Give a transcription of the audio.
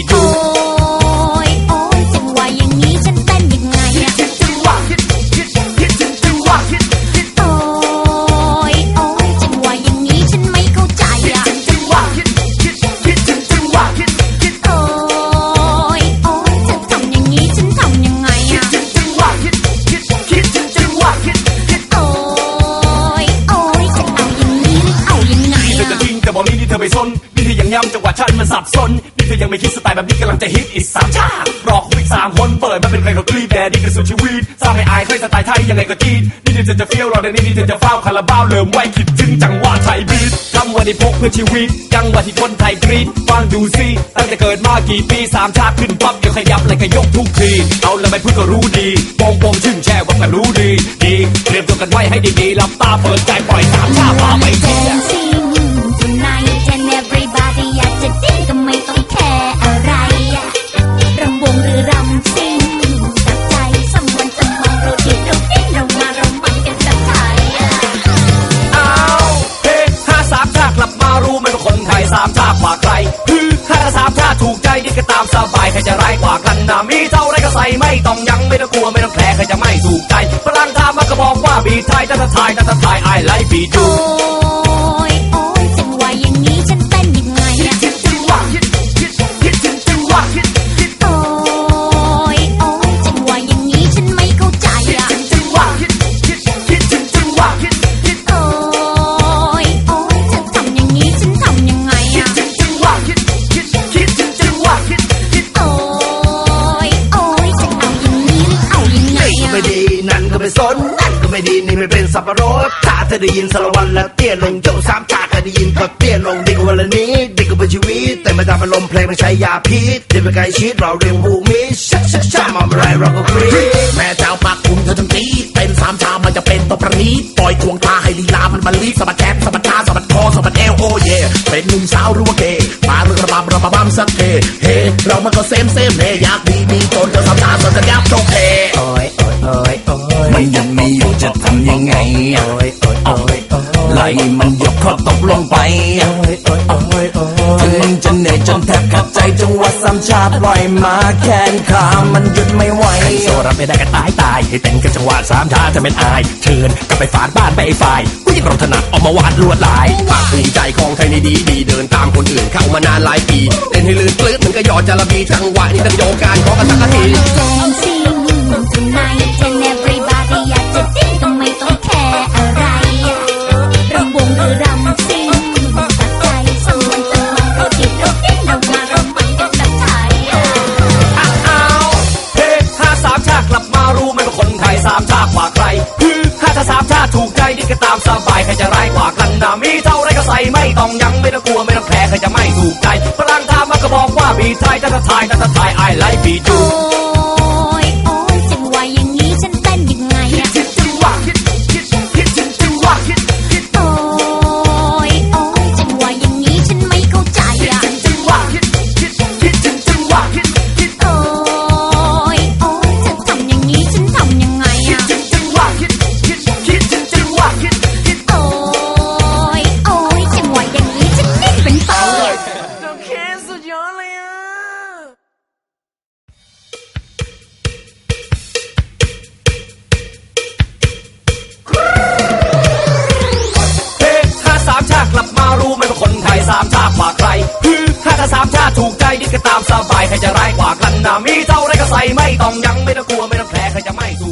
Thôi นมันสับสนนี่เธอยังไม่คิดสไตล์แบบนี้กำลังจะฮิตอีกสามชาติรอคุยสามคนเปิดมาเป็นเพลงของกรีแดดดีกันสุดชีวิตสร้างให้อายเคยสไตล์ไทยยังไงก็จีดนี่เธอจะเฟี้ยวรอเดี๋ยวนี้นี่เธอจะเฝ้าคาราบาวเริ่มไว้คิดถึงจังหวะไทยบีทคำว่าได้พกเพื่อชีวิต จังหวะที่คนไทยกรีดฟังดูสิตั้งแต่เกิดมากี่ปีสามชาติขึ้นปั๊บเดี๋ยวขยับเลยก็ยกทุกทีเอาล้วไม่พูดก็รู้ดีโปงโปงชื่นแช่ว่าก็รู้ดีดีเตรียมตัวกันไว้ให้ดีๆหลับตาเปิดใจปล่อยสามชาติพาไปที ไม่ต้องยังไม่ต้องกลัวไม่ต้องแคร์ใครจะไม่ถูกใจฝรั่งถามมาก็บอกว่าบีไทยถ้าถ้าทายถ้าถ้าทายไอไลฟ์บีดู นั่นก็ไม่สนนั่นก็ไม่ดีนี่ไม่เป็นสับปะรดถ้าเธอได้ยินสารวันแล้วเตี้ยลงโจ้สามชาติได้ยินก็เตี้ยลงดีกว่าวันละนี้ดีกว่าเป็นชีวิตแต่ไม่ทำอารมณ์เพลงมันใช้ยาพิษเดินไปไกลชิดเราเรียงผูมิชักชักชักมาอะไรเราก็กรี๊ดแม่เจ้าปากคุณเธอทั้งตีเป็นสามชามันจะเป็นตัวประณีตปล่อยควงตาให้ลีลามันมันลีดสะบัดแขนสะบัดขาสะบัดคอสะบัดเอวโอ้เย่เป็นหนุ่มสาวหรือว่าเกย์มาเรื่องระบำระบำสักเทเฮเรามันก็เซมเซมเฮอยาก ลงไปถึงจะเหนื่อยจนแทบขัดใจจังหวะสามชาปล่อยมาแขนขามันหยุดไม่ไหวโซรับไม่ได้กันตายตายให้แต่งกันจังหวะสามชาจะเป็นอายเชิญกลับไปฝานบ้านไปไอ้ฝ่ายผู้หญิงเราถนัดออกมาวาดลวดลายภูมิใจของไทยในดีดีเดินตามคนอื่นเข้ามานานหลายปีเล่นให้ลื่นปลื้ดมือนก็หยอดจระบีจังหวะนี้ต้องโยกการขอกันสักที Dancing tonight and everybody ามสบายใครจะร้าย ใครคือถ้าถ้าสามชาติถูกใจนี่ก็ตามสบายใครจะร้ายกว่ากันนะมีเท่าไรก็ใส่ไม่ต้องยังไม่ต้องกลัวไม่ต้องแผลใครจะไม่ถูก